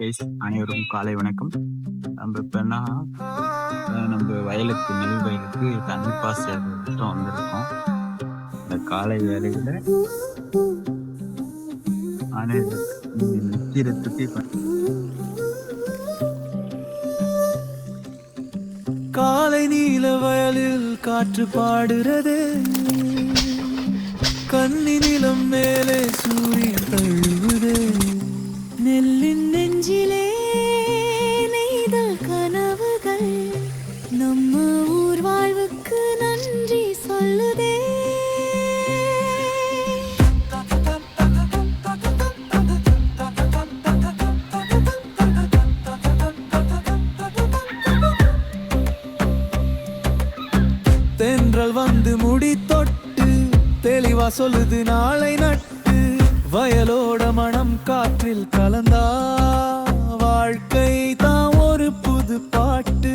Guys அனைவரும் காலை வணக்கம். நம்ம இப்போ என்ன நம்ம வயலுக்கு நெல் வயலுக்கு தண்ணி பாஸ் வந்துட்டு வந்திருக்கோம். இந்த காலை வேலையில் அனைவருக்கு நித்திரத்துக்கு காலை நீல வயலில் காற்று பாடுறது. கண்ணி நீல தென்றல் வந்து முடி தொட்டு தெளிவா சொல்லுது நாளை நட்டு. வயலோட மனம் காற்றில் கலந்தா வாழ்க்கை தான் ஒரு புது பாட்டு.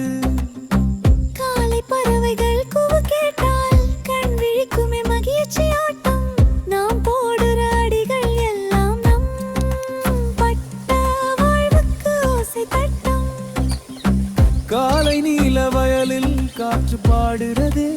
காலை பறவைகள் கூவு கேட்டால் கண் விழிக்குமே மகிழ்ச்சி ஆட்டம். நாம் போடுற அடிகள் எல்லாம் நம் பட்ட வாழ்வுக்கு ஓசை தட்டம். காலை நீல வயலில் காற்று பாடுறதே.